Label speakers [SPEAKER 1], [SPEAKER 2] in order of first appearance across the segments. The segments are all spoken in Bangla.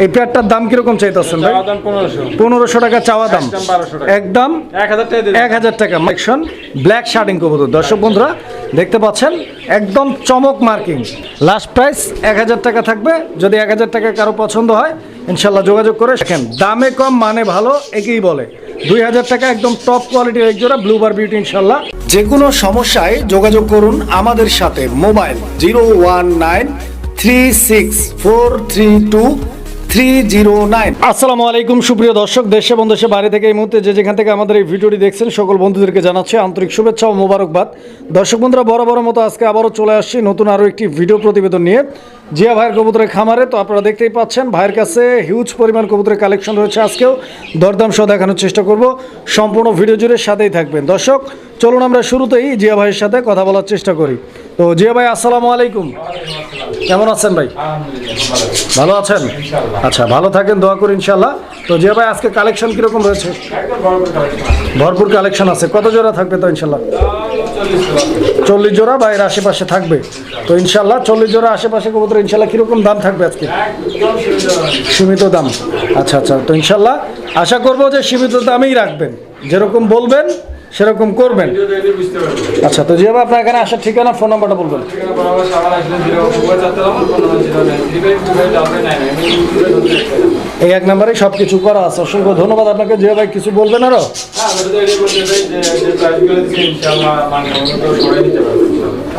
[SPEAKER 1] এই পেয়ারটার দাম কীরকম চাইতেছেন ভাই?
[SPEAKER 2] পনেরোশো।
[SPEAKER 1] টাকা চাওয়া দাম।
[SPEAKER 2] একদম 1200 টাকা।
[SPEAKER 1] একদম
[SPEAKER 2] এক হাজার টাকা দিয়ে
[SPEAKER 1] এক হাজার টাকা। মাইকশন ব্ল্যাক শার্টিং কবুতর। দর্শক বন্ধুরা দেখতে পাচ্ছেন একদম চমক মার্কিং লাস্ট প্রাইস এক হাজার টাকা থাকবে। যদি এক হাজার টাকা কারও পছন্দ হয় ইনশাল্লাহ যোগাযোগ করে দেখেন। দামে কম মানে ভালো একেই বলে। দুই হাজার টাকা একদম টপ কোয়ালিটির এক জোড়া ব্লুবার বিউটি ইনশাল্লাহ। যে কোনো সমস্যায় যোগাযোগ করুন আমাদের সাথে। Mobile zero one nine three six four three two three zero nine আসসালামু আলাইকুম, সুপ্রিয় দর্শক, দেশে এবং দেশে বাইরে থেকে এই মুহূর্তে যে যেখান থেকে আমাদের এই ভিডিওটি দেখছেন, সকল বন্ধুদেরকে জানাচ্ছি আন্তরিক শুভেচ্ছা ও মোবারকবাদ। দর্শক বন্ধুরা বড় বড় মতো আজকে আবারও চলে আসছি নতুন আরও একটি ভিডিও প্রতিবেদন নিয়ে। জিয়া ভাইয়ের কবুতরের খামারে, তো আপনারা দেখতেই পাচ্ছেন, ভাইয়ের কাছে হিউজ পরিমাণ কবুতরের কালেকশন রয়েছে আজকেও। দরদাম সহ দেখানোর চেষ্টা করব, সম্পূর্ণ ভিডিও জুড়ে সাথেই থাকবেন। দর্শক, চলুন আমরা শুরুতেই জিয়া ভাইয়ের সাথে কথা বলার চেষ্টা করি। তো জিয়া ভাই, আসসালামু আলাইকুম। কেমন আছেন ভাই? ভালো আছেন? আচ্ছা ভালো থাকেন, দোয়া করি ইনশাল্লাহ তো জিয়া ভাই, আজকে কালেকশন কীরকম রয়েছে? ভরপুর কালেকশন আছে। কত জোড়া থাকবে তো ইনশাল্লাহ চল্লিশ জোড়া বা এর আশেপাশে থাকবে। তো ইনশাল্লাহ চল্লিশ জোড়া আশেপাশে কবুতর ইনশাল্লাহ কীরকম দাম থাকবে আজকে? সীমিত দাম। আচ্ছা আচ্ছা তো ইনশাল্লাহ আশা করব যে সীমিত দামেই রাখবেন। যেরকম বলবেন সেরকম করবেন? আচ্ছা তো যেভাবে আপনার এখানে আসার ঠিকানা ফোন নাম্বারটা বলবেন। এই এক নাম্বারে সব কিছু করা আছে। অসংখ্য ধন্যবাদ আপনাকে। জিয়া ভাই কিছু বলবেন আরও?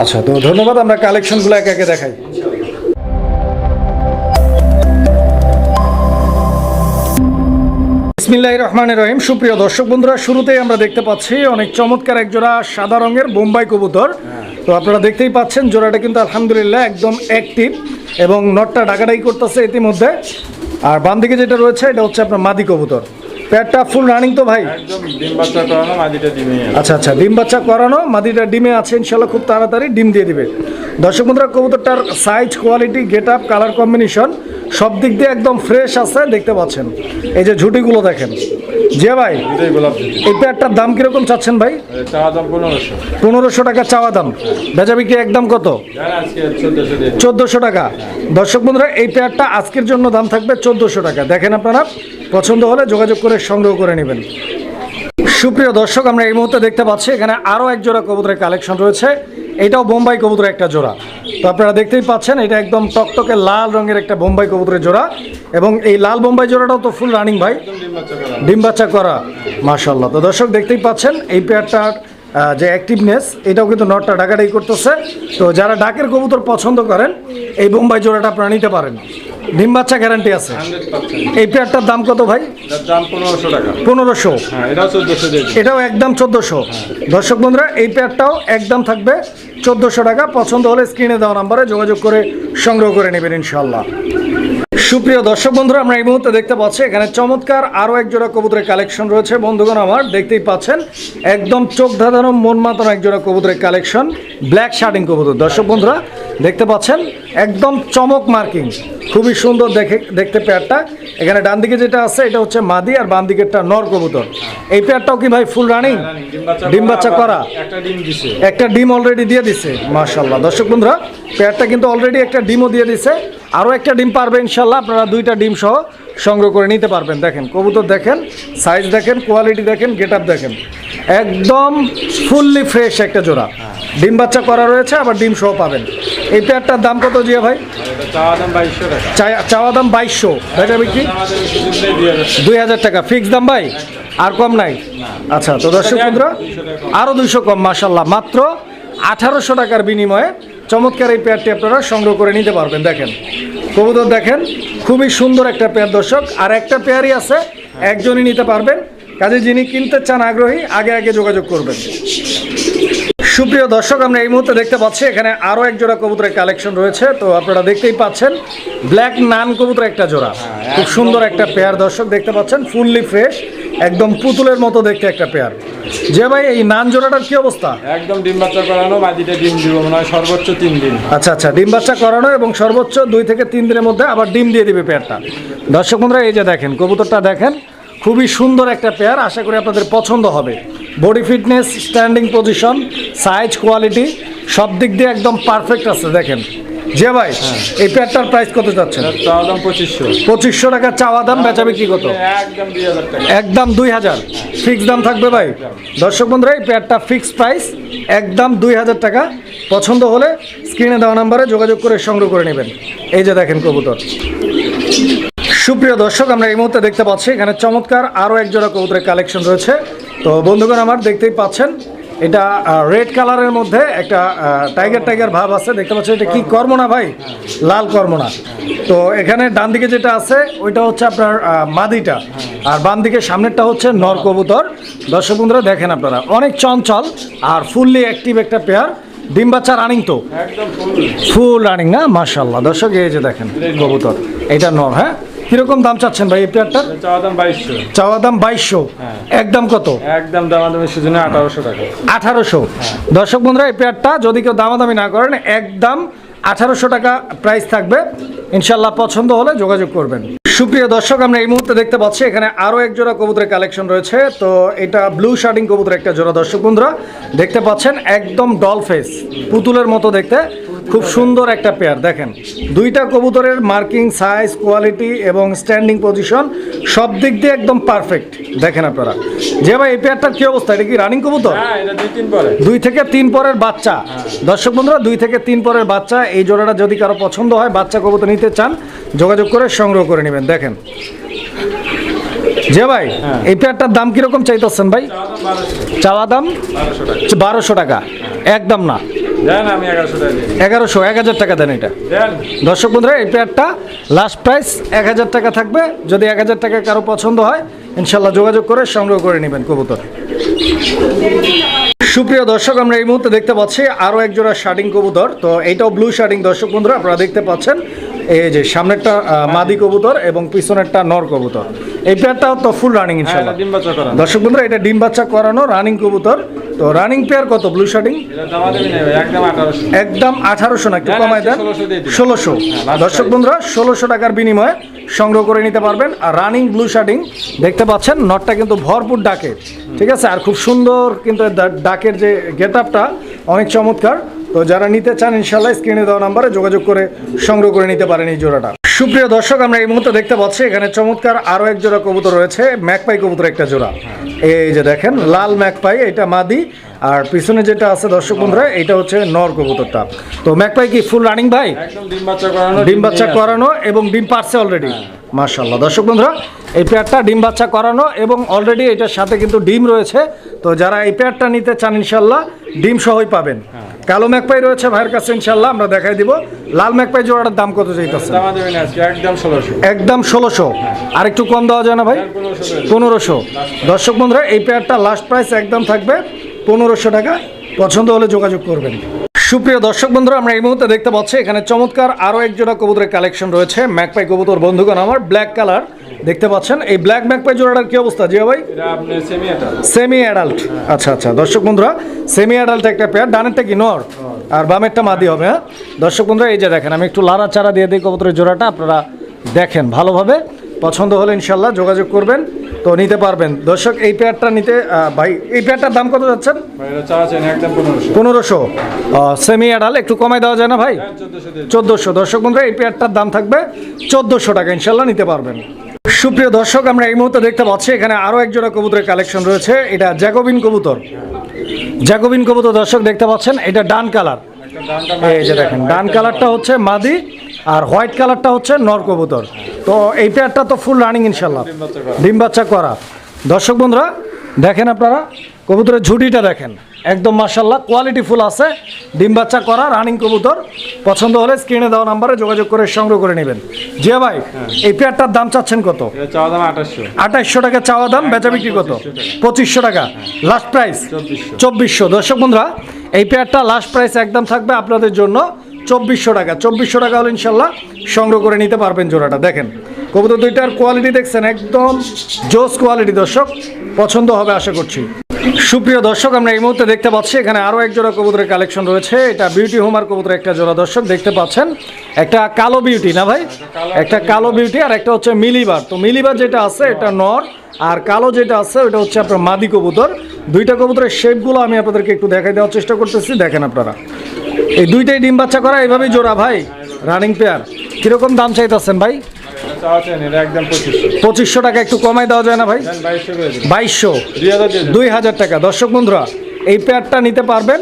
[SPEAKER 1] আচ্ছা তো ধন্যবাদ। আমরা কালেকশনগুলো একে একে দেখাই। বিসমিল্লাহির রহমানির রহিম। সুপ্রিয় দর্শক বন্ধুরা, শুরুতেই আমরা দেখতে পাচ্ছি অনেক চমৎকার এক জোড়া সাদা রঙের বোম্বাই কবুতর। তো আপনারা দেখতেই পাচ্ছেন, জোড়াটা কিন্তু আলহামদুলিল্লাহ একদম অ্যাক্টিভ এবং নটটা ডাকাডাকি করতেছে ইতিমধ্যে। আর বাম দিকে যেটা রয়েছে, এটা হচ্ছে আপনার মাদি কবুতর। প্যাডটা ফুল রানিং তো ভাই? আচ্ছা আচ্ছা ডিম বাচ্চা করানো মাদিটা ডিমে আছে ইনশাল্লাহ খুব তাড়াতাড়ি ডিম দিয়ে দিবে। দর্শক বন্ধুরা কবুতরটার size quality get up colour combination সব দিক দিয়ে একদম ফ্রেশ আছে দেখতে পাচ্ছেন। এই যে ঝুটিগুলো দেখেন। যে ভাই এই প্যাডটার দাম কীরকম চাচ্ছেন ভাই? পনেরোশো। টাকা চাওয়া দাম। বেচা বিক্রি একদম কত? চোদ্দোশো টাকা। দর্শক বন্ধুরা এই পেয়ারটা আজকের জন্য দাম থাকবে চোদ্দোশো টাকা। দেখেন আপনারা পছন্দ হলে যোগাযোগ করে সংগ্রহ করে নেবেন। সুপ্রিয় দর্শক, আমরা এই মুহূর্তে দেখতে পাচ্ছি, এখানে আরও এক জোড়া কবুতরের কালেকশন রয়েছে। এটাও বোম্বাই কবুতরের একটা জোড়া। তো আপনারা দেখতেই পাচ্ছেন, এটা একদম টকটকে লাল রঙের একটা বোম্বাই কবুতরের জোড়া এবং এই লাল বোম্বাই জোড়াটাও তো ফুল রানিং ভাই। ডিম বাচ্চা করা মাশাল্লাহ তো দর্শক, দেখতেই পাচ্ছেন, এই পেয়ারটার যে অ্যাক্টিভনেস এটাও কিন্তু নটটা ডাকাডাকি করতেছে। তো যারা ডাকের কবুতর পছন্দ করেন, এই বোম্বাই জোড়াটা আপনারা নিতে পারেন। ডিম বাচ্চা গ্যারান্টি আছে। এই পেয়ারটার দাম কত ভাই?
[SPEAKER 2] পনেরোশো হ্যাঁ এটাও
[SPEAKER 1] একদম চোদ্দোশো। দর্শক বন্ধুরা এই পেয়ারটাও একদম থাকবে চোদ্দোশো টাকা। পছন্দ হলে স্ক্রিনে দেওয়া নাম্বারে যোগাযোগ করে সংগ্রহ করে নেবেন ইনশাল্লাহ সুপ্রিয় দর্শক বন্ধুরা আমরা এই মুহূর্তে দেখতে পাচ্ছি এখানে চমৎকার আরও এক জোড়া কবুতরের কালেকশন রয়েছে। বন্ধুগণ আমার দেখতেই পাচ্ছেন একদম চোখ ধাঁধানো মন মাতানো এক জোড়া কবুতরের কালেকশন ব্ল্যাক শার্টিং কবুতর। দর্শক বন্ধুরা দেখতে পাচ্ছেন? একদম চমক মার্কিং। খুবই সুন্দর দেখে দেখতে পেয়ারটা। এখানে ডান দিকে যেটা আছে এটা হচ্ছে মাদি আর বাম দিকেরটা নর কবুতর। এই পেয়ারটাও কি ভাই ফুল রানিং ডিম বাচ্চা করা।
[SPEAKER 2] একটা ডিম দিছে।
[SPEAKER 1] একটা ডিম অলরেডি দিয়ে দিছে। মাশাল্লাহ দর্শক বন্ধুরা পেয়ারটা কিন্তু অলরেডি একটা ডিমও দিয়ে দিছে। আরও একটা ডিম পারবে ইনশাল্লাহ আপনারা দুইটা ডিম সহ সংগ্রহ করে নিতে পারবেন। দেখেন কবুতর দেখেন সাইজ দেখেন কোয়ালিটি দেখেন গেট আপ দেখেন। একদম ফুললি ফ্রেশ একটা জোড়া। ডিম বাচ্চা করা রয়েছে আবার ডিম সহ পাবেন। এই পেয়ারটার দাম কত জিয়া ভাই?
[SPEAKER 2] চাওয়া দাম বাইশশো টাকা।
[SPEAKER 1] চা- চাওয়া দাম বাইশশো। বেচা বিক্রি?
[SPEAKER 2] আমাদের দুই হাজার
[SPEAKER 1] দুই হাজার টাকা। ফিক্স দাম ভাই? আর কম নাই? আচ্ছা তো দর্শক বন্ধুরা আরও দুইশো কম মাসাল্লাহ মাত্র আঠারোশো টাকার বিনিময়ে চমৎকার এই পেয়ারটি আপনারা সংগ্রহ করে নিতে পারবেন। দেখেন কবুতর দেখেন খুবই সুন্দর একটা পেয়ার দর্শক। আর একটা পেয়ারই আছে একজনই নিতে পারবেন। কাজে যিনি কিনতে চান আগ্রহী আগে আগে যোগাযোগ করবেন। সুপ্রিয় দর্শক আমরা এই মুহূর্তে দেখতে পাচ্ছি এখানে আরও এক জোড়া কবুতরের কালেকশন রয়েছে। তো আপনারা দেখতেই পাচ্ছেন ব্ল্যাক নান কবুতর একটা জোড়া। খুব সুন্দর একটা পেয়ার দর্শক দেখতে পাচ্ছেন ফুললি ফ্রেশ। একদম পুতুলের মতো দেখতে একটা পেয়ার যে ভাই এই নান জোড়াটার কি অবস্থা?
[SPEAKER 2] একদম ডিম বাচ্চা করানো মাদিটা ডিম দিব মনে হয় সর্বোচ্চ তিন দিন।
[SPEAKER 1] আচ্ছা আচ্ছা ডিম বাচ্চা করানো এবং সর্বোচ্চ দুই থেকে তিন দিনের মধ্যে আবার ডিম দিয়ে দিবে পেয়ারটা দর্শক বন্ধুরা এই যে দেখেন কবুতরটা দেখেন খুবই সুন্দর একটা পেয়ার আশা করি আপনাদের পছন্দ হবে। Body fitness standing position size quality সব দিক দিয়ে একদম পারফেক্ট আছে দেখেন। যে ভাই এই পেয়ারটার প্রাইস কত
[SPEAKER 2] এটার চাওয়া দাম পঁচিশশো।
[SPEAKER 1] পঁচিশশো টাকা চাওয়া দাম বেচা বিক্রি কত?
[SPEAKER 2] একদম দুই হাজার
[SPEAKER 1] ফিক্স দাম থাকবে ভাই। দর্শক বন্ধুরা এই পেয়ারটা ফিক্স প্রাইস একদম দুই হাজার টাকা। পছন্দ হলে স্ক্রিনে দেওয়া নাম্বারে যোগাযোগ করে সংগ্রহ করে নেবেন। এই যে দেখেন কবুতর। সুপ্রিয় দর্শক আমরা এই মুহূর্তে দেখতে পাচ্ছি এখানে চমৎকার আরও এক জোড়া কবুতরের কালেকশন রয়েছে। তো বন্ধুগণ আমার দেখতেই পাচ্ছেন এটা রেড কালারের মধ্যে একটা টাইগার টাইগার ভাব আছে। দেখতে পাচ্ছেন এটা কি কর্মনা ভাই? লাল কর্মনা। তো এখানে ডান দিকে যেটা আছে ওইটা হচ্ছে আপনার মাদিটা। আর বাম দিকে সামনেরটা হচ্ছে নর কবুতর। দর্শক বন্ধুরা দেখেন আপনারা অনেক চঞ্চল আর ফুললি অ্যাক্টিভ একটা পেয়ার ডিম বাচ্চা রানিং তো?
[SPEAKER 2] ফুল
[SPEAKER 1] রানিং না? মাশাল্লাহ দর্শক এই যে দেখেন কবুতর। এটা নর হ্যাঁ? কীরকম দাম চাচ্ছেন ভাই এই পেয়ারটার
[SPEAKER 2] চাওয়া দাম বাইশশো।
[SPEAKER 1] চাওয়া দাম বাইশশো।
[SPEAKER 2] হ্যাঁ।
[SPEAKER 1] একদম কত?
[SPEAKER 2] একদম দামাদামি সেজন্য আঠারোশো টাকা।
[SPEAKER 1] আঠারোশো। দর্শক বন্ধুরা এই পেয়ারটা যদি কেউ দামাদামি না করেন একদম আঠারোশো টাকা প্রাইস থাকবে। ইনশাল্লাহ পছন্দ হলে যোগাযোগ করবেন। সুপ্রিয় দর্শক আমরা এই মুহূর্তে দেখতে পাচ্ছি এখানে আরও এক জোড়া কবুতরের কালেকশন রয়েছে। তো এটা ব্লু শার্টিং কবুতর একটা জোড়া দর্শক বন্ধুরা দেখতে পাচ্ছেন একদম ডল ফেস পুতুলের মতো দেখতে খুব সুন্দর একটা পেয়ার দেখেন দুইটা কবুতরের মার্কিং সাইজ কোয়ালিটি এবং স্ট্যান্ডিং পজিশন সব দিক দিয়ে একদম পারফেক্ট দেখেন আপনারা। যে ভাই এই পেয়ারটার কি অবস্থা? এটা কি রানিং কবুতর?
[SPEAKER 2] হ্যাঁ দুই
[SPEAKER 1] দুই থেকে তিন পরের বাচ্চা। দর্শক বন্ধুরা দুই থেকে তিন পরের বাচ্চা এই জোড়াটা যদি কারও পছন্দ হয় বাচ্চা কবুতর নিতে চান যোগাযোগ করে সংগ্রহ করে নেবেন দেখেন। যে ভাই
[SPEAKER 2] হ্যাঁ।
[SPEAKER 1] এই পেয়ারটার দাম কীরকম চাইতেছেন ভাই?
[SPEAKER 2] চাওয়া দাম? বারোশো টাকা।
[SPEAKER 1] একদম না।
[SPEAKER 2] এগারোশো
[SPEAKER 1] এক হাজার টাকা দেন এটা। দর্শক বন্ধুরা এই পেয়ারটা লাস্ট প্রাইস এক হাজার টাকা থাকবে। যদি এক হাজার টাকা কারও পছন্দ হয় ইনশাল্লাহ যোগাযোগ করে সংগ্রহ করে নেবেন কবুতর। সুপ্রিয় দর্শক আমরা এই মুহূর্তে দেখতে পাচ্ছি আরও একজোড়া শার্টিং কবুতর। তো এইটাও ব্লু শার্টিং দর্শক বন্ধুরা আপনারা দেখতে পাচ্ছেন। এই যে সামনেরটা মাদি। কবুতর এবং পিছনেরটা নর কবুতর। এই পেয়ারটাও তো ফুল রানিং
[SPEAKER 2] হ্যাঁ
[SPEAKER 1] ইনশাল্লাহ
[SPEAKER 2] এটা ডিম বাচ্চা করা
[SPEAKER 1] দর্শক বন্ধুরা এটা ডিম বাচ্চা করানো রানিং কবুতর। তো রানিং পেয়ার কত? ব্লু শার্টিং
[SPEAKER 2] একদম আঠারোশো।
[SPEAKER 1] না একটু কমায় দেন।
[SPEAKER 2] 1600
[SPEAKER 1] ষোলোশো।
[SPEAKER 2] হ্যাঁ,
[SPEAKER 1] দর্শক বন্ধুরা ষোলোশো টাকার বিনিময়ে সংগ্রহ করে নিতে পারবেন। আর রানিং ব্লু শার্টিং দেখতে পাচ্ছেন নটটা কিন্তু ভরপুর ডাকে। ঠিক আছে? আর খুব সুন্দর কিন্তু ডাকের যে গেট আপটা অনেক চমৎকার। তো যারা নিতে চান ইনশাল্লাহ স্ক্রিনে দেওয়া নাম্বারে যোগাযোগ করে সংগ্রহ করে নিতে পারেন এই জোড়াটা। সুপ্রিয় দর্শক আমরা এই মুহূর্তে দেখতে পাচ্ছি এখানে চমৎকার আরও এক জোড়া কবুতর রয়েছে ম্যাকপাই কবুতর একটা জোড়া। এই যে দেখেন লাল ম্যাকপাই এটা মাদি। আর পিছনে যেটা আছে দর্শক বন্ধুরা এটা হচ্ছে নর কবুতরটা। তো ম্যাকপাই কি ফুল রানিং ভাই?
[SPEAKER 2] ডিম বাচ্চা করানো
[SPEAKER 1] ডিম বাচ্চা করানো এবং ডিম পারছে অলরেডি মার্শাল্লাহ দর্শক বন্ধুরা এই পেয়ারটা ডিম বাচ্চা করানো এবং অলরেডি এটার সাথে কিন্তু ডিম রয়েছে। তো যারা এই পেয়ারটা নিতে চান ইনশাল্লাহ ডিম সহই পাবেন। কালো ম্যাকপাই রয়েছে ভাইয়ের কাছে ইনশাল্লাহ আমরা দেখাই দিব। লাল ম্যাকপাই জোড়াটার দাম কত চাইতেছে
[SPEAKER 2] একদম ষোলোশো।
[SPEAKER 1] আর একটু কম দেওয়া যায় না ভাই?
[SPEAKER 2] পনেরোশো।
[SPEAKER 1] দর্শক বন্ধুরা এই পেয়ারটা লাস্ট প্রাইস একদম থাকবে পনেরোশো টাকা। পছন্দ হলে যোগাযোগ করবেন। সুপ্রিয় দর্শক বন্ধুরা আমরা এই মুহূর্তে দেখতে পাচ্ছি এখানে চমৎকার আরও এক জোড়া কবুতরের কালেকশন রয়েছে। ম্যাকপাই কবুতর বন্ধুগণ আমার ব্ল্যাক কালার দেখতে পাচ্ছেন। এই ব্ল্যাক ম্যাকপাই জোড়াটার কি অবস্থা জিয়া ভাই?
[SPEAKER 2] সেমি
[SPEAKER 1] অ্যাডাল্ট আচ্ছা আচ্ছা দর্শক বন্ধুরা সেমি অ্যাডাল্ট একটা পেয়ার ডানেরটা কি নর? আর বামেরটা মাদি হবে হ্যাঁ? দর্শক বন্ধুরা এই যে দেখেন আমি একটু লাড়া চারা দিয়ে দিই কবুতরের জোড়াটা আপনারা দেখেন ভালোভাবে। পছন্দ হলে ইনশাল্লাহ যোগাযোগ করবেন। তো নিতে পারবেন। দর্শক এই পেয়ারটা নিতে ভাই এই পেয়ারটার দাম কত যাচ্ছেন?
[SPEAKER 2] পনেরোশো।
[SPEAKER 1] সেমি অ্যাডাল একটু কমাই দেওয়া যায় না ভাই?
[SPEAKER 2] চোদ্দোশো
[SPEAKER 1] দর্শক বন্ধুরা এই পেয়ারটার দাম থাকবে চোদ্দোশো টাকা ইনশাল্লাহ নিতে পারবেন। সুপ্রিয় দর্শক আমরা এই মুহূর্তে দেখতে পাচ্ছি এখানে আরও এক জোড়া কবুতরের কালেকশন রয়েছে। এটা জ্যাকোবিন কবুতর। জ্যাকোবিন কবুতর দর্শক দেখতে পাচ্ছেন এটা ডান কালার। এই যে দেখেন ডান কালারটা হচ্ছে মাদি আর হোয়াইট কালারটা হচ্ছে নর কবুতর। তো এই পেয়ারটা তো ফুল রানিং ইনশাল্লাহ ডিম বাচ্চা করা। দর্শক বন্ধুরা দেখেন আপনারা কবুতরের ঝুটিটা দেখেন। একদম মার্শাল্লাহ কোয়ালিটি ফুল আছে। ডিম বাচ্চা করা রানিং কবুতর। পছন্দ হলে স্ক্রিনে দেওয়া নাম্বারে যোগাযোগ করে সংগ্রহ করে নেবেন। জিয়া ভাই এই পেয়ারটার দাম চাচ্ছেন কত?
[SPEAKER 2] এটা চাওয়া দাম আঠাশশো।
[SPEAKER 1] আঠাইশশো টাকা চাওয়া দাম বেচা বিক্রি কত? পঁচিশশো টাকা। লাস্ট প্রাইস
[SPEAKER 2] চব্বিশশো।
[SPEAKER 1] চব্বিশশো। দর্শক বন্ধুরা এই পেয়ারটা লাস্ট প্রাইস একদম থাকবে আপনাদের জন্য। চব্বিশশো টাকা চব্বিশশো টাকা হলে ইনশাল্লাহ সংগ্রহ করে নিতে পারবেন জোড়াটা। দেখেন, কবুতর দুইটার কোয়ালিটি দেখছেন, একদম জোস কোয়ালিটি দর্শক, পছন্দ হবে আশা করছি। সুপ্রিয় দর্শক, আমরা এই মুহূর্তে দেখতে পাচ্ছি, এখানে আরও এক জোড়া কবুতরের কালেকশন রয়েছে। এটা বিউটি হোমার কবুতরের একটা জোড়া দর্শক, দেখতে পাচ্ছেন। একটা কালো বিউটি না ভাই? একটা কালো বিউটি আর একটা হচ্ছে মিলিবার। তো মিলিবার যেটা আছে, এটা নর, আর কালো যেটা আছে, ওটা হচ্ছে আপনার মাদি কবুতর। দুইটা কবুতরের শেপগুলো আমি আপনাদেরকে একটু দেখাই দেওয়ার চেষ্টা করতেছি, দেখেন আপনারা। এই দুইটাই ডিম বাচ্চা করা এইভাবেই জোড়া ভাই রানিং পেয়ার কীরকম দাম চাইতেছেন ভাই?
[SPEAKER 2] পঁচিশশো।
[SPEAKER 1] টাকা একটু কমাই দেওয়া যায় না ভাই?
[SPEAKER 2] বাইশশো দুই হাজার
[SPEAKER 1] টাকা। দর্শক বন্ধুরা এই পেয়ারটা নিতে পারবেন।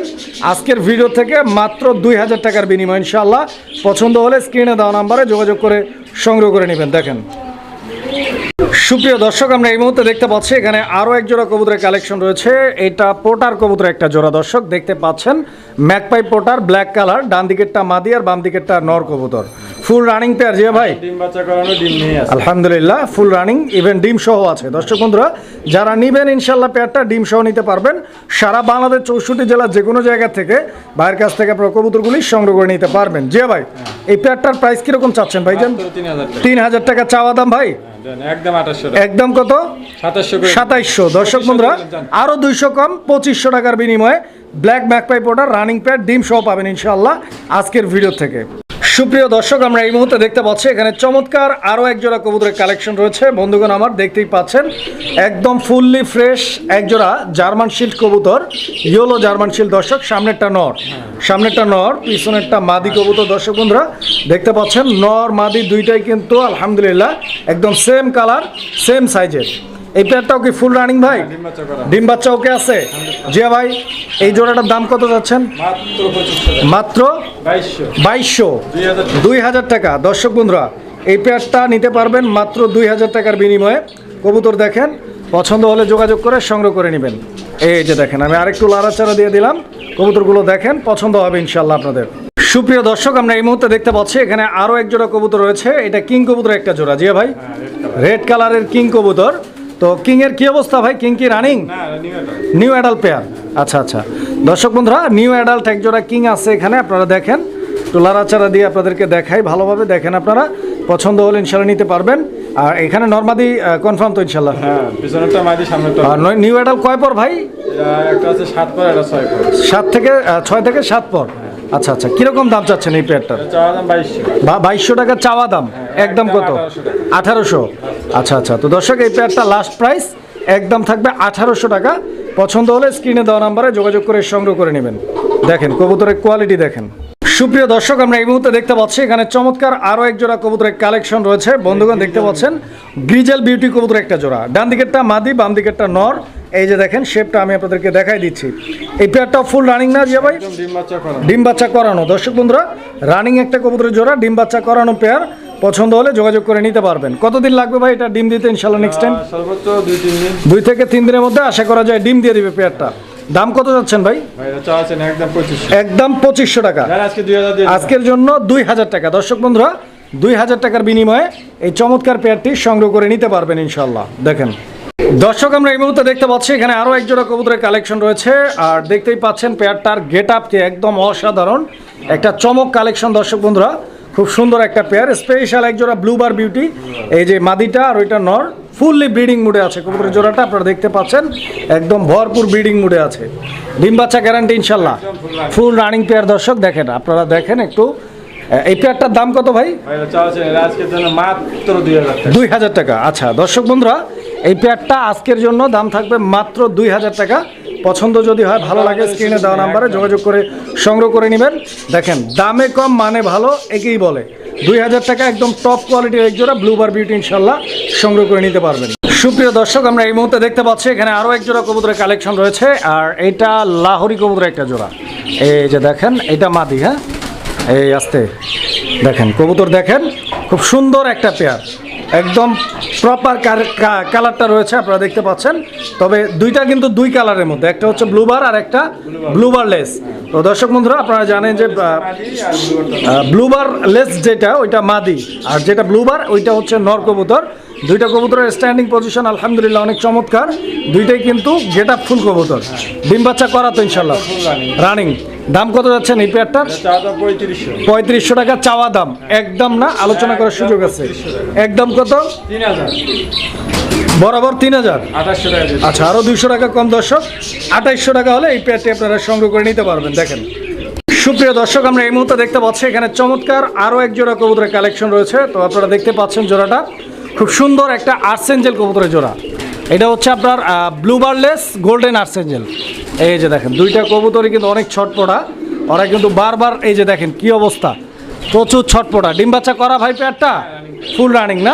[SPEAKER 1] আজকের ভিডিও থেকে মাত্র দুই হাজার টাকার বিনিময় ইনশাল্লাহ পছন্দ হলে স্ক্রিনে দেওয়া নাম্বারে যোগাযোগ করে সংগ্রহ করে নেবেন। দেখেন। সুপ্রিয় দর্শক আমরা এই মুহূর্তে দেখতে পাচ্ছি এখানে আরও এক জোড়া কবুতরের কালেকশন রয়েছে। এটা পোটার কবুতরের একটা জোড়া দর্শক দেখতে পাচ্ছেন। ম্যাকপাই পোটার ব্ল্যাক কালার ডান দিকেরটা মাদি আর বাম দিকেরটা নর কবুতর। ফুল রানিং পেয়ার জিয়া ভাই?
[SPEAKER 2] ডিম বাচ্চা করানো ডিম নিয়ে আসে
[SPEAKER 1] আলহামদুলিল্লাহ ফুল রানিং ইভেন ডিম সহ আছে। দর্শক বন্ধুরা যারা নিবেন ইনশাল্লাহ পেয়ারটা ডিম সহ নিতে পারবেন। সারা বাংলাদেশ চৌষট্টি জেলার যে কোনো জায়গা থেকে ভাইয়ের কাছ থেকে আপনারা কবুতরগুলি সংগ্রহ করে নিতে পারবেন। জিয়া ভাই এই পেয়ারটার প্রাইস কীরকম চাচ্ছেন ভাইজান?
[SPEAKER 2] তিন হাজার টাকা
[SPEAKER 1] চাওয়া দাম ভাই?
[SPEAKER 2] একদম
[SPEAKER 1] কত? সাতাইশশো দর্শক বন্ধুরা আরও দুইশো কম পঁচিশশো টাকার বিনিময়ে black magpie pouter running pad ডিম সহ পাবেন ইনশাল্লাহ আজকের ভিডিও থেকে। সুপ্রিয় দর্শক আমরা এই মুহূর্তে দেখতে পাচ্ছি এখানে চমৎকার আরও একজোড়া কবুতরের কালেকশন রয়েছে। বন্ধুগণ আমার দেখতেই পাচ্ছেন একদম ফুললি ফ্রেশ একজোড়া জার্মান শিল্ড কবুতর ইয়োলো জার্মান শিল্ড দর্শক সামনেরটা নর। সামনেরটা নর পিছনেরটা মাদি কবুতর দর্শক বন্ধুরা দেখতে পাচ্ছেন নর মাদি দুইটাই কিন্তু আলহামদুলিল্লাহ একদম সেম কালার সেম সাইজের এই পেয়ারটাও কি ফুল রানিং ভাই?
[SPEAKER 2] ডিম বাচ্চা করা।
[SPEAKER 1] ডিম বাচ্চা ওকে আছে? জিয়া ভাই এই জোড়াটার দাম কত যাচ্ছেন?
[SPEAKER 2] মাত্র বাইশশো। দুই হাজার টাকা।
[SPEAKER 1] দুই হাজার টাকা। দর্শক বন্ধুরা এই পেয়ারটা নিতে পারবেন মাত্র দুই হাজার টাকার বিনিময়ে। কবুতর দেখেন পছন্দ হলে যোগাযোগ করে সংগ্রহ করে নেবেন। এই যে দেখেন আমি আরেকটু লাড়াচাড়া দিয়ে দিলাম। কবুতরগুলো দেখেন পছন্দ হবে ইনশাল্লাহ আপনাদের। সুপ্রিয় দর্শক আমরা এই মুহূর্তে দেখতে পাচ্ছি এখানে আরও এক জোড়া কবুতর রয়েছে। এটা কিং কবুতর একটা জোড়া। জিয়া ভাই রেড কালারের কিং কবুতর। তো কিং এর কি অবস্থা ভাই? কিং কি রানিং
[SPEAKER 2] নিউ
[SPEAKER 1] অ্যাডাল্ট পেয়ার আচ্ছা আচ্ছা। দর্শক বন্ধুরা নিউ অ্যাডাল্ট একজোড়া কিং আছে এখানে আপনারা দেখেন। একটু লাড়াচাড়া দিয়ে আপনাদেরকে দেখাই ভালোভাবে দেখেন আপনারা। পছন্দ হলে ইনশাল্লাহ নিতে পারবেন। আর এখানে নর্মাদি কনফার্ম তো ইনশাল্লাহ
[SPEAKER 2] হ্যাঁ পিছনেরটা মাদি সামনেরটা
[SPEAKER 1] আর নিউ অ্যাডাল্ট কয় পর ভাই?
[SPEAKER 2] একটা আছে সাত পর এটা ছয় পর।
[SPEAKER 1] সাত থেকে ছয় থেকে সাত পর? আচ্ছা আচ্ছা। কীরকম দাম চাচ্ছেন এই পেয়ারটার
[SPEAKER 2] এটা চাওয়া দাম বাইশশো।
[SPEAKER 1] টাকা চাওয়া দাম। একদম কত?
[SPEAKER 2] 1800
[SPEAKER 1] আঠারোশো। আচ্ছা আচ্ছা। তো দর্শক এই পেয়ারটা লাস্ট প্রাইস একদম থাকবে আঠারোশো টাকা। পছন্দ হলে স্ক্রিনে দেওয়া নাম্বারে যোগাযোগ করে সংগ্রহ করে নেবেন। দেখেন কবুতরের কোয়ালিটি দেখেন। সুপ্রিয় দর্শক আমরা এই মুহূর্তে দেখতে পাচ্ছি এখানে চমৎকার আরও এক জোড়া কবুতরের কালেকশন রয়েছে। বন্ধুগণ দেখতে পাচ্ছেন গ্রিজেল বিউটি কবুতর একটা জোড়া। ডান দিকেরটা মাদি বাম দিকেরটা নর। এই যে দেখেন শেপটা আমি আপনাদেরকে দেখাই দিচ্ছি। এই পেয়ারটা ফুল রানিং না জিয়া ভাই?
[SPEAKER 2] ডিম বাচ্চা
[SPEAKER 1] করানো। দর্শক বন্ধুরা রানিং একটা কবুতরের জোড়া ডিম বাচ্চা করানো পেয়ার পছন্দ হলে যোগাযোগ করে নিতে পারবেন। কতদিন লাগবে ভাই এটা ডিম দিতে ইনশাল্লাহ নেক্সট টাইম
[SPEAKER 2] সর্বোচ্চ দুই তিন দিন।
[SPEAKER 1] দুই থেকে তিন দিনের মধ্যে আশা করা যায় ডিম দিয়ে দিবে পেয়ারটা। দাম কত যাচ্ছেন ভাই?
[SPEAKER 2] একদম পঁচিশশো।
[SPEAKER 1] টাকা। আজকের জন্য দুই হাজার টাকা। দর্শক বন্ধুরা দুই হাজার টাকার বিনিময়ে এই চমৎকার পেয়ারটি সংগ্রহ করে নিতে পারবেন ইনশাল্লাহ দেখেন। দর্শক আমরা এই মুহূর্তে দেখতে পাচ্ছি এখানে আরও একজোড়া কবুতরের কালেকশন রয়েছে। আর দেখতেই পাচ্ছেন পেয়ারটার গেট আপটি একদম অসাধারণ। একটা চমক কালেকশন দর্শক বন্ধুরা। খুব সুন্দর একটা পেয়ার স্পেশাল এক জোড়া ব্লুবার বিউটি এই যে মাদিটা আর ওইটা নর ফুললি ব্রিডিং মুডে আছে। কবুতরের জোড়াটা আপনারা দেখতে পাচ্ছেন একদম ভরপুর ব্রিডিং মুডে আছে। ডিম বাচ্চা গ্যারান্টি ইনশাল্লাহ ফুল রানিং পেয়ার দর্শক দেখেন আপনারা দেখেন একটু এই পেয়ারটার দাম কত ভাই?
[SPEAKER 2] দুই হাজার টাকা।
[SPEAKER 1] আচ্ছা দর্শক বন্ধুরা এই পেয়ারটা আজকের জন্য দাম থাকবে মাত্র দুই হাজার টাকা। পছন্দ যদি হয়, ভালো লাগে স্ক্রিনে দেওয়া নাম্বারে যোগাযোগ করে সংগ্রহ করে নেবেন। দেখেন, দামে কম মানে ভালো, একেই বলে। দুই হাজার টাকা একদম টপ কোয়ালিটির এক জোড়া ব্লুবার বিউটি ইনশাল্লাহ সংগ্রহ করে নিতে পারবেন। সুপ্রিয় দর্শক, আমরা এই মুহূর্তে দেখতে পাচ্ছি, এখানে আরও এক জোড়া কবুতরের কালেকশন রয়েছে, আর এটা লাহোরি কবুতরের একটা জোড়া। এই যে দেখেন, এটা মাদি হ্যাঁ? এই আসতে, দেখেন, কবুতর দেখেন, খুব সুন্দর একটা পেয়ার একদম প্রপার কালারটা রয়েছে, আপনারা দেখতে পাচ্ছেন। তবে দুইটা কিন্তু দুই কালারের মধ্যে, একটা হচ্ছে ব্লুবার আর একটা ব্লুবার লেস তো দর্শক বন্ধুরা, আপনারা জানেন যে ব্লুবার লেস যেটা, ওইটা মাদি। আর যেটা ব্লুবার ওইটা হচ্ছে নর কবুতর। দুইটা কবুতরের স্ট্যান্ডিং পজিশন আলহামদুলিল্লাহ, অনেক চমৎকার। দুইটাই কিন্তু গেট ফুল কবুতর। ডিম বাচ্চা করা তো ইনশাল্লাহ রানিং দাম কত যাচ্ছেন এই পেয়ারটার?
[SPEAKER 2] পঁয়ত্রিশশো।
[SPEAKER 1] টাকা চাওয়া দাম। একদম না? আলোচনা করার সুযোগ আছে। একদম কত? বরাবর তিন হাজার? আচ্ছা আরও দুইশো টাকা কম দর্শক। আঠাইশশো টাকা হলে এই পেয়ারটি আপনারা সংগ্রহ করে নিতে পারবেন। দেখেন। সুপ্রিয় দর্শক আমরা এই মুহূর্তে দেখতে পাচ্ছি এখানে চমৎকার আরও এক জোড়া কবুতরের কালেকশন রয়েছে। তো আপনারা দেখতে পাচ্ছেন জোড়াটা। খুব সুন্দর একটা আর্সেঞ্জেল কবুতরের জোড়া। এটা হচ্ছে আপনার ব্লুবারলেস গোল্ডেন আর্সেঞ্জেল এই যে দেখেন দুইটা কবুতরই কিন্তু অনেক ছটপড়া ওরা কিন্তু বারবার এই যে দেখেন কি অবস্থা। প্রচুর ছটপটা। ডিম বাচ্চা করা ভাই পেয়ারটা ফুল রানিং না?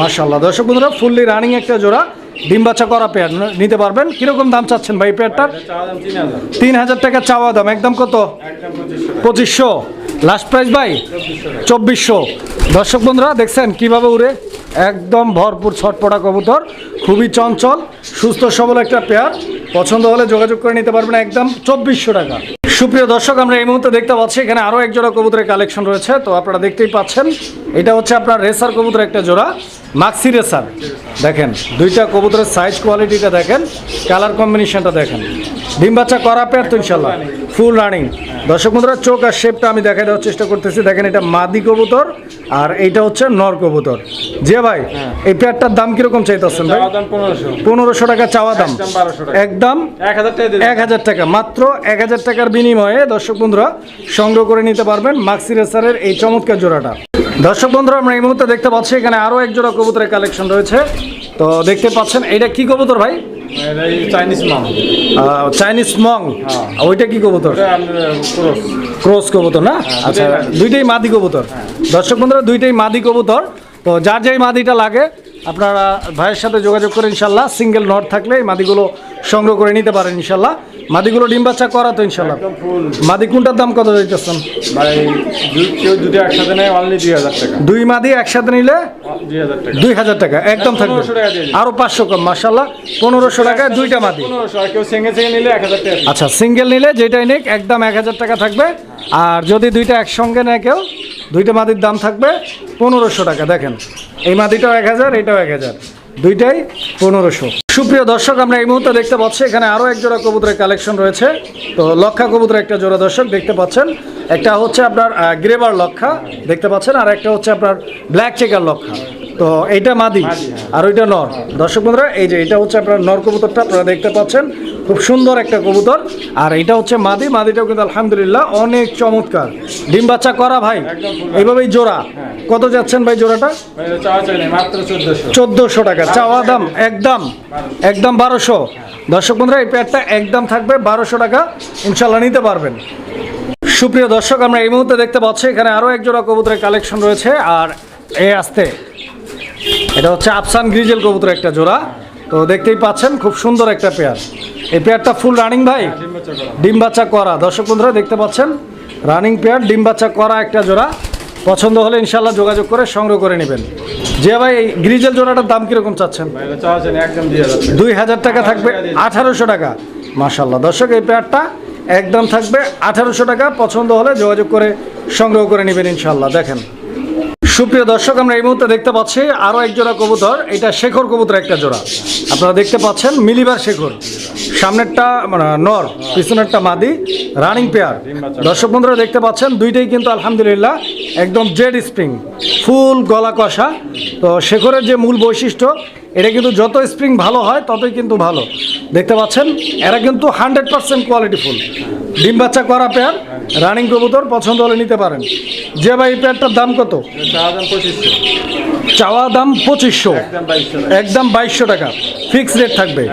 [SPEAKER 1] মাশাল্লাহ দর্শক বন্ধুরা ফুললি রানিং একটা জোড়া। ডিম বাচ্চা করা পেয়ার নিতে পারবেন। কীরকম দাম চাচ্ছেন ভাই পেয়ারটার
[SPEAKER 2] তিন হাজার।
[SPEAKER 1] টাকা চাওয়া দাম। একদম কত?
[SPEAKER 2] পঁচিশশো।
[SPEAKER 1] লাস্ট প্রাইস ভাই,
[SPEAKER 2] চব্বিশশো।
[SPEAKER 1] দর্শক বন্ধুরা, দেখছেন কীভাবে উড়ে? একদম ভরপুর ছটপটা কবুতর, খুবই চঞ্চল, সুস্থ, সবল একটা পেয়ার পছন্দ হলে যোগাযোগ করে নিতে পারবেন একদম চব্বিশশো টাকা। সুপ্রিয় দর্শক, আমরা এই মুহূর্তে দেখতে পাচ্ছি, এখানে আরও এক জোড়া কবুতরের কালেকশন রয়েছে। তো আপনারা দেখতেই পাচ্ছেন, এটা হচ্ছে আপনার রেসার কবুতর একটা জোড়া মাক্সি রেসার দেখেন, দুইটা কবুতরের সাইজ কোয়ালিটিটা দেখেন কালার কম্বিনেশনটা দেখেন। ডিম বাচ্চা করা পেয়ার তো ইনশাল্লাহ ফুল রানিং দর্শক বন্ধুরা চোখ আর শেপটা আমি দেখা দেওয়ার চেষ্টা করতেছি। দেখেন এটা মাদি কবুতর আর এইটা হচ্ছে নর কবুতর। যে ভাই এই পেয়ারটার দাম কীরকম চাইতেছেন ভাই?
[SPEAKER 2] পনেরোশো।
[SPEAKER 1] টাকা চাওয়া দাম।
[SPEAKER 2] একদম 1200 এক হাজার টাকা
[SPEAKER 1] এক হাজার টাকা। মাত্র এক হাজার টাকার বিনিময়ে দর্শক বন্ধুরা সংগ্রহ করে নিতে পারবেন মাক্সি রেসারের এই চমৎকার জোড়াটা। দর্শক বন্ধুরা আমরা এই মুহূর্তে দেখতে পাচ্ছি এখানে আরও এক জোড়া কবুতরের কালেকশন রয়েছে। তো দেখতে পাচ্ছেন এটা কি কবুতর ভাই?
[SPEAKER 2] চাইনিজ
[SPEAKER 1] চাইনিজ মং
[SPEAKER 2] হ্যাঁ।
[SPEAKER 1] ওইটা কি কবুতর?
[SPEAKER 2] ক্রস।
[SPEAKER 1] কবুতর না? আচ্ছা
[SPEAKER 2] দুইটাই মাদি।
[SPEAKER 1] দুইটাই মাদি কবুতর। দর্শক বন্ধুরা দুইটাই মাদি কবুতর। তো যার যেই মাদিটা লাগে আপনারা ভাইয়ের সাথে যোগাযোগ করে ইনশাল্লাহ সিঙ্গেল নট থাকলে এই মাদিগুলো সংগ্রহ করে নিতে পারেন ইনশাল্লাহ। মাদিগুলো ডিম বাচ্চা করা তো ইনশাল্লাহ মাদি কোনটার দাম কত দিতেছেন?
[SPEAKER 2] ভাই দুই- একসাথে নেয় অনলি দুই হাজার টাকা।
[SPEAKER 1] দুই মাদি একসাথে নিলে
[SPEAKER 2] দুই হাজার টাকা।
[SPEAKER 1] টাকা একদম থাকবে।
[SPEAKER 2] 1500 টাকা
[SPEAKER 1] আরও পাঁচশো কম মার্শাল্লাহ পনেরোশো টাকায় দুইটা মাদি।
[SPEAKER 2] পনেরোশো আর কেউ সেঙ্গে সেঙ্গে নিলে এক হাজার টাকা।
[SPEAKER 1] আচ্ছা সিঙ্গেল নিলে যেটাই নিক একদম এক হাজার টাকা থাকবে। আর যদি দুইটা একসঙ্গে নেয় কেউ দুইটা মাদির দাম থাকবে পনেরোশো টাকা। দেখেন এই মাদিটাও এক হাজার এটাও এক হাজার। দুইটাই পনেরোশো। সুপ্রিয় দর্শক আমরা এই মুহূর্তে দেখতে পাচ্ছি এখানে আরও এক জোড়া কবুতরের কালেকশন রয়েছে। তো লক্ষা কবুতর একটা জোড়া দর্শক দেখতে পাচ্ছেন। একটা হচ্ছে আপনার গ্রেবার লক্ষা দেখতে পাচ্ছেন আর একটা হচ্ছে আপনার ব্ল্যাক চেকার লক্ষা। তো এইটা মাদি আর ওইটা নর। দর্শক বন্ধুরা এই যে এটা হচ্ছে আপনার নর কবুতরটা আপনারা দেখতে পাচ্ছেন। খুব সুন্দর একটা কবুতর। আর এটা হচ্ছে মাদি। মাদিটাও কিন্তু আলহামদুলিল্লাহ অনেক চমৎকার। ডিম বাচ্চা করা ভাই এইভাবেই জোড়া। কত যাচ্ছেন ভাই জোড়াটা?
[SPEAKER 2] চোদ্দোশো।
[SPEAKER 1] টাকা। চাওয়া দাম একদম একদম বারোশো। দর্শক বন্ধুরা এই প্যাডটা একদম থাকবে বারোশো টাকা। ইনশাল্লাহ নিতে পারবেন। সুপ্রিয় দর্শক আমরা এই মুহূর্তে দেখতে পাচ্ছি এখানে আরও এক জোড়া কবুতরের কালেকশন রয়েছে। আর এ আসতে এটা হচ্ছে আফসান গ্রিজেল কবুতর একটা জোড়া। তো দেখতেই পাচ্ছেন খুব সুন্দর একটা পেয়ার। এই পেয়ারটা ফুল রানিং ভাই?
[SPEAKER 2] ডিম বাচ্চা করা।
[SPEAKER 1] দর্শক বন্ধুরা দেখতে পাচ্ছেন? রানিং পেয়ার ডিম বাচ্চা করা একটা জোড়া। পছন্দ হলে ইনশাল্লাহ যোগাযোগ করে সংগ্রহ করে নেবেন। যে ভাই এই গ্রিজেল জোড়াটার দাম কীরকম চাচ্ছেন?
[SPEAKER 2] দুই হাজার টাকা
[SPEAKER 1] দুই হাজার টাকা থাকবে আঠারোশো টাকা। মাশাল্লাহ দর্শক এই পেয়ারটা একদম থাকবে আঠারোশো টাকা। পছন্দ হলে যোগাযোগ করে সংগ্রহ করে নেবেন ইনশাল্লাহ দেখেন। সুপ্রিয় দর্শক, আমরা এই মুহূর্তে দেখতে পাচ্ছি আরও এক জোড়া কবুতর। এটা শেখর কবুতর একটা জোড়া। আপনারা দেখতে পাচ্ছেন মিলিবার শেখর। সামনেরটা মানে নর, পিছনেরটা মাদি রানিং পেয়ার দর্শক বন্ধুরা, দেখতে পাচ্ছেন, দুইটাই কিন্তু আলহামদুলিল্লাহ একদম জেড স্প্রিং, ফুল গলা কষা তো শেখরের যে মূল বৈশিষ্ট্য এটা কিন্তু যত স্প্রিং ভালো হয় ততই কিন্তু ভালো। দেখতে পাচ্ছেন এরা কিন্তু হান্ড্রেড পার্সেন্ট কোয়ালিটি ফুল। ডিম বাচ্চা করা পেয়ার রানিং কবুতর পছন্দ হলে নিতে পারেন। যে ভাই পেয়ারটার দাম কত?
[SPEAKER 2] চাওয়া দাম পঁচিশশো। একদম বাইশশো টাকা।
[SPEAKER 1] ফিক্সড ফিক্স রেট থাকবে।